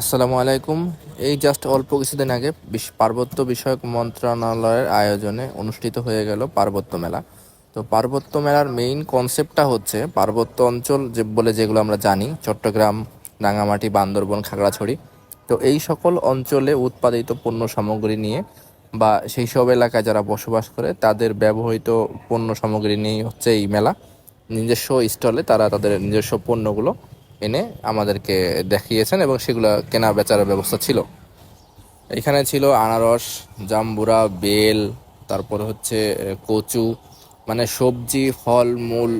আসসালামু আলাইকুম। এই জাস্ট অল্প কিছুদিন আগে পার্বত্য বিষয়ক মন্ত্রণালয়ের আয়োজনে অনুষ্ঠিত হয়ে গেল পার্বত্য মেলা। তো পার্বত্য মেলার মেইন কনসেপ্টটা হচ্ছে পার্বত্য অঞ্চল যে বলে যেগুলো আমরা জানি, চট্টগ্রাম, রাঙামাটি, বান্দরবন, খাগড়াছড়ি। তো এই সকল অঞ্চলে উৎপাদিত পণ্য সামগ্রী নিয়ে বা সেই সব এলাকায় যারা বসবাস করে, তাদের ব্যবহৃত পণ্য সামগ্রী নিয়ে হচ্ছে এই মেলা। নিজস্ব স্টলে তারা তাদের নিজস্ব পণ্যগুলো এনে আমাদেরকে দেখিয়েছেন এবং সেগুলো কেনা বেচার ব্যবস্থা ছিল। এখানে ছিল আনারস, জাম্বুরা, বেল, তারপর হচ্ছে কচু মানে সবজি, ফল, মূল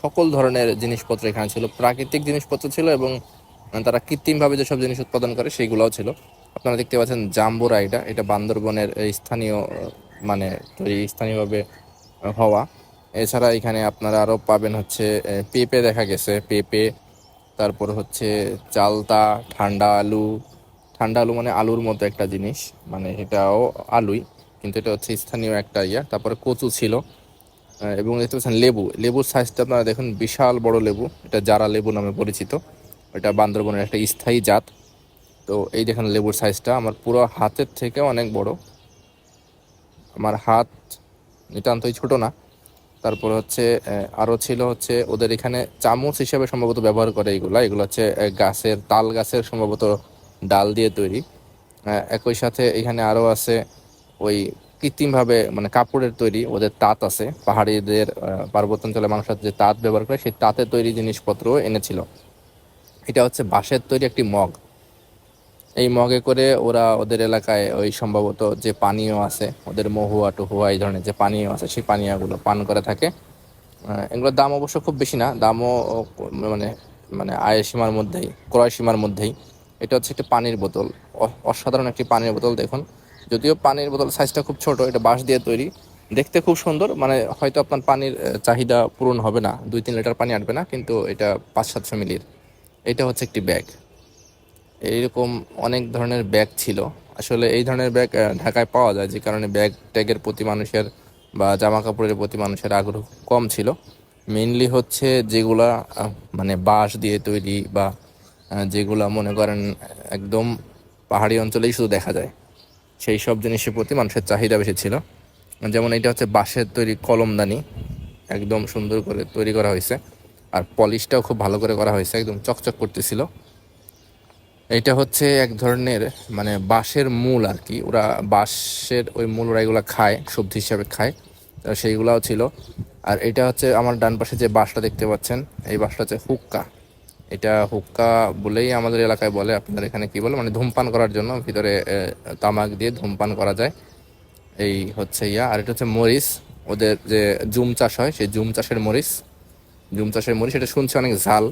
সকল ধরনের জিনিসপত্র এখানে ছিল। প্রাকৃতিক জিনিসপত্র ছিল এবং তারা কৃত্রিমভাবে যেসব জিনিস উৎপাদন করে সেইগুলোও ছিল। আপনারা দেখতে পাচ্ছেন জাম্বুরা এটা। এটা বান্দরবনের স্থানীয় মানে তৈরি স্থানীয়ভাবে হওয়া। এছাড়া এখানে আপনারা আরও পাবেন হচ্ছে পেঁপে দেখা গেছে। পেঁপে তারপর হচ্ছে চালতা, ঠান্ডা আলু। ঠান্ডা আলু মানে আলুর মতো একটা জিনিস মানে এটাও আলুই, কিন্তু এটা হচ্ছে স্থানীয় একটা ইয়া। তারপরে কচু ছিল। এবং দেখতে পাচ্ছেন লেবু। লেবুর সাইজটা আপনারা দেখুন, বিশাল বড় লেবু। এটা জারা লেবু নামে পরিচিত, এটা বান্দরবনের একটা স্থায়ী জাত। তো এই দেখেন লেবুর সাইজটা আমার পুরো হাতের থেকে অনেক বড়। আমার হাত নিতান্তই ছোট না। তারপর হচ্ছে আহ, আরও ছিল হচ্ছে ওদের এখানে চামচ হিসেবে সম্ভবত ব্যবহার করে এগুলা। এগুলো হচ্ছে গাছের তাল গাছের সম্ভবত ডাল দিয়ে তৈরি। একই সাথে এখানে আরও আছে ওই কৃত্রিমভাবে মানে কাপড়ের তৈরি ওদের তাঁত আছে। পাহাড়িদের আহ, পার্বত্য অঞ্চলের মানুষের যে তাঁত ব্যবহার করে সেই তাঁতের তৈরি জিনিসপত্র এনেছিল। এটা হচ্ছে বাঁশের তৈরি একটি মগ। এই মগে করে ওরা ওদের এলাকায় ওই সম্ভবত যে পানীয় আছে, ওদের মহুয়া, টহুয়া, এই ধরনের যে পানীয় আছে, সেই পানীয়গুলো পান করে থাকে। এগুলোর দাম অবশ্য খুব বেশি না, দামও মানে মানে আয়ের সীমার মধ্যেই, ক্রয় সীমার মধ্যেই। এটা হচ্ছে একটি পানির বোতল অসাধারণ একটি পানির বোতল দেখুন। যদিও পানির বোতল সাইজটা খুব ছোট, এটা বাঁশ দিয়ে তৈরি। দেখতে খুব সুন্দর মানে হয়তো আপনার পানির চাহিদা পূরণ হবে না, দুই তিন লিটার পানি আটবে না, কিন্তু এটা পাঁচ সাতশো মিলির। এটা হচ্ছে একটি ব্যাগ। এইরকম অনেক ধরনের ব্যাগ ছিল। আসলে এই ধরনের ব্যাগ ঢাকায় পাওয়া যায়, যে কারণে ব্যাগ ট্যাগের প্রতি মানুষের বা জামা কাপড়ের প্রতি মানুষের আগ্রহ কম ছিল। মেইনলি হচ্ছে যেগুলা মানে বাঁশ দিয়ে তৈরি বা যেগুলা মনে করেন একদম পাহাড়ি অঞ্চলেই শুধু দেখা যায়। সেই সব জিনিসের প্রতি মানুষের চাহিদা বেশি ছিল। যেমন এটা হচ্ছে বাঁশের তৈরি কলমদানি, একদম সুন্দর করে তৈরি করা হয়েছে। আর পলিশটাও খুব ভালো করে করা হয়েছে, একদম চকচক করতেছিল। এটা হচ্ছে এক ধরনের মানে বাঁশের মূল আর কি। ওরা বাঁশের ওই মূল ওরা এগুলো খায়, সবজি হিসাবে খায়। তো সেইগুলাও ছিল। আর এটা হচ্ছে আমার ডান পাশে যে বাঁশটা দেখতে পাচ্ছেন, এই বাঁশটা হচ্ছে হুক্কা। এটা হুক্কা বলেই আমাদের এলাকায় বলে, আপনাদের এখানে কি বলে? মানে ধূমপান করার জন্য ভিতরে তামাক দিয়ে ধূমপান করা যায়। এই হচ্ছে ইয়া। আর এটা হচ্ছে মরিচ। ওদের যে জুম চাষ হয়, সেই জুম চাষের মরিচ। জুম চাষের মরিচ, এটা শুনছি অনেক ঝাল।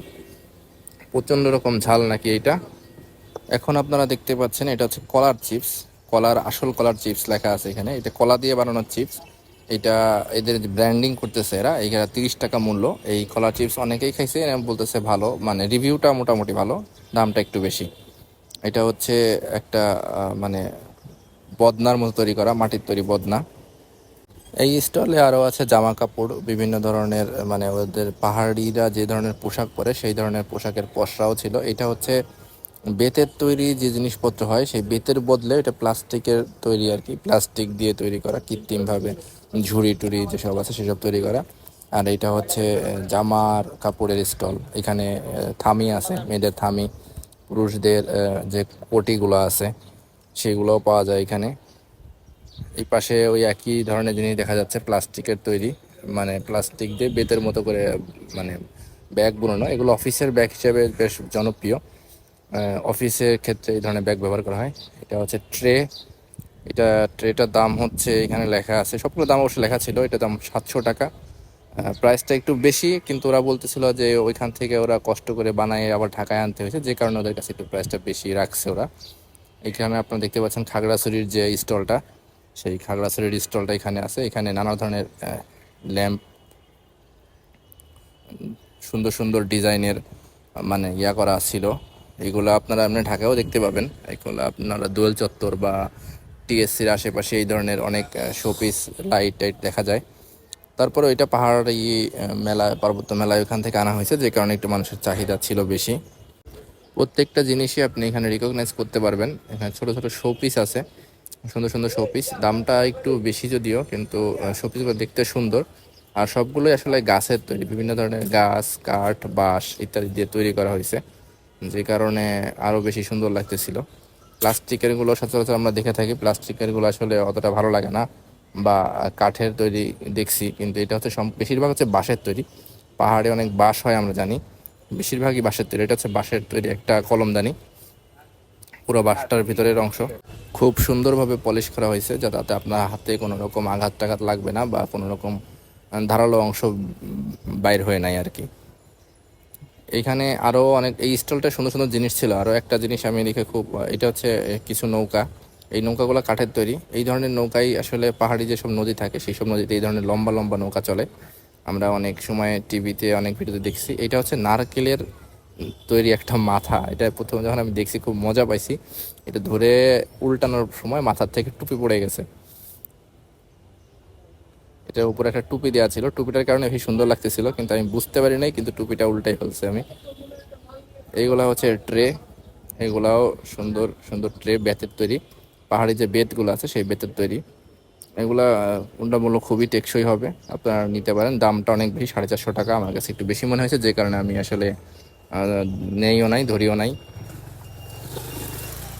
প্রচণ্ড রকম ঝাল নাকি এইটা। এখন আপনারা দেখতে পাচ্ছেন, এটা হচ্ছে কলার চিপস। কলার, আসল কলার চিপস লেখা আছে এখানে। এটা কলা দিয়ে বানানো চিপস, এটা এদের ব্র্যান্ডিং করতেছে এরা, এখানে তিরিশ টাকা মূল্য। এই কলার চিপস অনেকেই খাইছে, এরা বলতেছে ভালো মানে রিভিউটা মোটামুটি ভালো, দামটা একটু বেশি। এটা হচ্ছে একটা মানে বদনার মতো তৈরি করা, মাটির তৈরি বদনা। এই স্টলে আরও আছে জামা কাপড়, বিভিন্ন ধরনের মানে ওদের পাহাড়িরা যে ধরনের পোশাক পরে, সেই ধরনের পোশাকের পসরাও ছিল। এটা হচ্ছে বেতের তৈরি যে জিনিসপত্র হয়, সেই বেতের বদলে এটা প্লাস্টিকের তৈরি আর কি। প্লাস্টিক দিয়ে তৈরি করা কৃত্রিমভাবে ঝুড়ি টুড়ি যেসব আছে সেসব তৈরি করা। আর এটা হচ্ছে জামার কাপড়ের স্টল। এখানে থামি আছে, মেয়েদের থামি। পুরুষদের যে কোটিগুলো আছে, সেগুলোও পাওয়া যায় এখানে। এই পাশে ওই একই ধরনের জিনিস দেখা যাচ্ছে, প্লাস্টিকের তৈরি। মানে প্লাস্টিক দিয়ে বেতের মতো করে মানে ব্যাগ বানানো। এগুলো অফিসের ব্যাগ হিসেবে বেশ জনপ্রিয়। অফিসের ক্ষেত্রে এই ধরনের ব্যাগ ব্যবহার করা হয়। এটা হচ্ছে ট্রে এটা ট্রেটার দাম হচ্ছে এখানে লেখা আছে। সবগুলো দাম অবশ্য লেখা ছিল। এটা দাম সাতশো টাকা। প্রাইসটা একটু বেশি, কিন্তু ওরা বলতেছিল যে ওইখান থেকে ওরা কষ্ট করে বানায় আবার ঢাকায় আনতে হয়েছে। যে কারণে ওদের কাছে একটু প্রাইসটা বেশি রাখছে ওরা। এখানে আপনারা দেখতে পাচ্ছেন খাগড়াছড়ির যে স্টলটা, সেই খাগড়াছড়ির স্টলটা এখানে আছে। এখানে নানা ধরনের ল্যাম্প সুন্দর সুন্দর ডিজাইনের মানে ইয়া করা ছিল। এগুলো আপনারা আপনি ঢাকাও দেখতে পাবেন। এগুলো আপনারা দোয়েল চত্বর বা টিএসসির আশেপাশে এই ধরনের অনেক শোপিস লাইট টাইট দেখা যায়। তারপরে ওইটা পাহাড়ি মেলা, পার্বত্য মেলায় ওখান থেকে আনা হয়েছে, যে কারণে একটু মানুষের চাহিদা ছিল বেশি। প্রত্যেকটা জিনিসই আপনি এখানে রিকগনাইজ করতে পারবেন। এখানে ছোটো ছোটো শোপিস আছে, সুন্দর সুন্দর শোপিস দামটা একটু বেশি যদিও, কিন্তু শোপিসগুলো দেখতে সুন্দর। আর সবগুলোই আসলে গাছের তৈরি, বিভিন্ন ধরনের গাছ, কাঠ, বাঁশ ইত্যাদি দিয়ে তৈরি করা হয়েছে। যে কারণে আরও বেশি সুন্দর লাগতেছিল। প্লাস্টিকেরগুলো সচরাচর আমরা দেখে থাকি। প্লাস্টিকেরগুলো আসলে অতটা ভালো লাগে না বা কাঠের তৈরি দেখছি, কিন্তু এটা হচ্ছে বেশিরভাগ হচ্ছে বাঁশের তৈরি। পাহাড়ে অনেক বাঁশ হয় আমরা জানি। বেশিরভাগই বাঁশের তৈরি। এটা হচ্ছে বাঁশের তৈরি একটা কলমদানি। পুরো বাঁশটার ভিতরের অংশ। খুব সুন্দরভাবে পলিশ করা হয়েছে যাতে আপনার হাতে কোনো রকম আঘাত টাঘাত লাগবে না বা কোনো রকম ধারালো অংশ বাইর হয়ে নাই আর কি। এখানে আরও অনেক, এই স্টলটা সুন্দর সুন্দর জিনিস ছিল। আরও একটা জিনিস আমি দেখে খুব, এটা হচ্ছে কিছু নৌকা। এই নৌকাগুলো কাঠের তৈরি। এই ধরনের নৌকাই আসলে পাহাড়ি যেসব নদী থাকে সেই সব নদীতে এই ধরনের লম্বা লম্বা নৌকা চলে। আমরা অনেক সময় টিভিতে অনেক ভিডিওতে দেখছি। এটা হচ্ছে নারকেলের তৈরি একটা মাথা। এটা প্রথমে যখন আমি দেখছি, খুব মজা পাইছি। এটা ধরে উল্টানোর সময় মাথার থেকে টুপি পড়ে গেছে। এটার উপরে একটা টুপি দেওয়া ছিল। টুপিটার কারণে বেশি সুন্দর লাগতেছিল, কিন্তু আমি বুঝতে পারি নাই, কিন্তু টুপিটা উল্টাই ফেলছে আমি। এইগুলা হচ্ছে ট্রে, এগুলাও সুন্দর সুন্দর ট্রে বেতের তৈরি। পাহাড়ি যে বেতগুলো আছে, সেই বেতের তৈরি। এগুলা কোনটা মূল্য খুবই টেকসই হবে, আপনারা নিতে পারেন। দামটা অনেক বেশি, সাড়ে চারশো টাকা, আমার কাছে একটু বেশি মনে হয়েছে, যে কারণে আমি আসলে নেইও নাই, ধরিও নাই।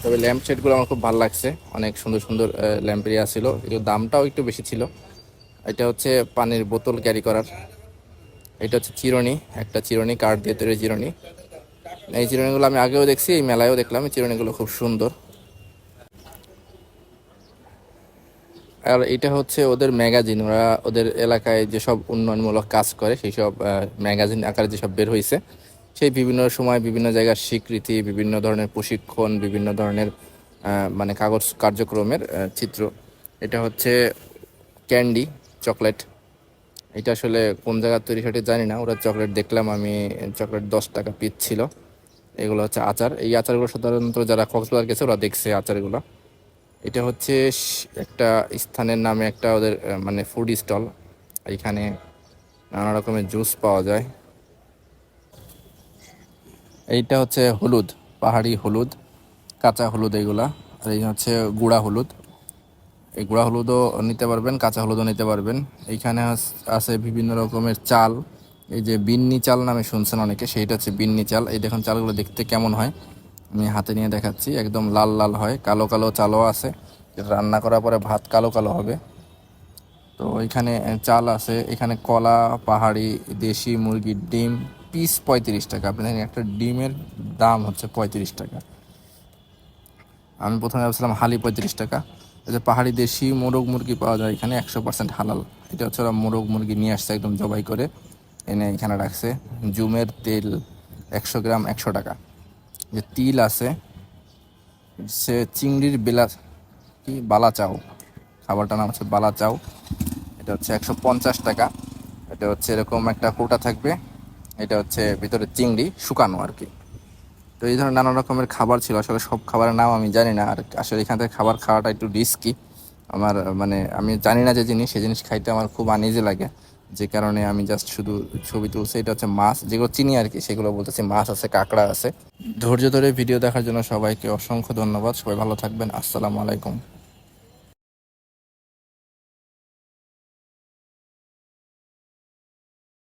তবে ল্যাম্প সেটগুলো আমার খুব ভালো লাগছে। অনেক সুন্দর সুন্দর ল্যাম্প এরিয়া ছিল এগুলোর দামটাও একটু বেশি ছিল। এটা হচ্ছে পানির বোতল ক্যারি করার। এটা হচ্ছে চিরুনি, একটা চিরুনি, কাঠ দিয়ে তৈরি চিরুনি। এই চিরুনিগুলো আমি আগেও দেখছি, এই মেলায়ও দেখলাম, এই চিরুনিগুলো খুব সুন্দর। আর এটা হচ্ছে ওদের ম্যাগাজিন, ওরা ওদের এলাকায় যেসব উন্নয়নমূলক কাজ করে সেই সব ম্যাগাজিন আকারে যেসব বের হয়েছে সেই বিভিন্ন সময় বিভিন্ন জায়গার স্বীকৃতি, বিভিন্ন ধরনের প্রশিক্ষণ, বিভিন্ন ধরনের মানে কাগজ কার্যক্রমের চিত্র। এটা হচ্ছে ক্যান্ডি চকলেট এটা আসলে কোন জায়গার তৈরি সেটা জানি না। ওরা চকলেট দেখলাম, আমি চকলেট দশ টাকা পিস ছিল। এগুলো হচ্ছে আচার। এই আচারগুলো সাধারণত যারা কক্সবাজার গেছে, ওরা দেখছে আচারগুলো। এটা হচ্ছে একটা স্থানের নামে একটা ওদের মানে ফুড স্টল এখানে নানা রকমের জুস পাওয়া যায়। এইটা হচ্ছে হলুদ, পাহাড়ি হলুদ, কাঁচা হলুদ এইগুলা আর এই হচ্ছে গুঁড়া হলুদ। গুঁড়া হলুদও নিতে পারবেন, কাঁচা হলুদও নিতে পারবেন। এইখানে আছে বিভিন্ন রকমের চাল। এই যে বিন্নি চাল নামে শুনছেন অনেকে, সেইটা হচ্ছে বিন্নি চাল। এই দেখুন চালগুলো দেখতে কেমন হয়। আমি হাতে নিয়ে দেখাচ্ছি, একদম লাল লাল হয়। কালো কালো চালও আছে। রান্না করার পরে ভাত কালো কালো হবে। তো এখানে চাল আছে। এখানে কলা, পাহাড়ি, দেশি মুরগির ডিম, পিস পঁয়ত্রিশ টাকা। আপনি দেখেন একটা ডিমের দাম হচ্ছে পঁয়ত্রিশ টাকা। আমি প্রথমে ভাবছিলাম হালি পঁয়ত্রিশ টাকা। যে পাহাড়ি দেশি মোরগ মুরগি পাওয়া যায় এখানে একশো পার্সেন্ট হালাল। এটা হচ্ছে ওরা মোরগ মুরগি নিয়ে আসছে একদম জবাই করে। এনে এখানে রাখছে। জুমের তেল একশো গ্রাম একশো টাকা। যে তিল আছে, সে চিংড়ির বেলা কি? বালা চাও। খাবারটার নাম হচ্ছে বালা চাও। এটা হচ্ছে একশো পঞ্চাশ টাকা। এটা হচ্ছে এরকম একটা কোটা থাকবে। এটা হচ্ছে ভিতরে চিংড়ি শুকানো আর কি। তো এই ধরনের নানা রকমের খাবার ছিল। আসলে সব খাবারের নাম আমি জানি না। আর আসলে এখান থেকে খাবার খাওয়াটা একটু রিস্কি আমার মানে আমি জানি না যে জিনিস সেই জিনিস খাইতে আমার খুব আনিজি লাগে। যে কারণে আমি জাস্ট শুধু ছবি তুলছি। এটা হচ্ছে মাছ, যেগুলো চিনি আর কি, সেগুলো বলতেছি মাছ আছে, কাঁকড়া আছে। ধৈর্য ধরে ভিডিও দেখার জন্য সবাইকে অসংখ্য ধন্যবাদ। সবাই ভালো থাকবেন। আসসালামু আলাইকুম।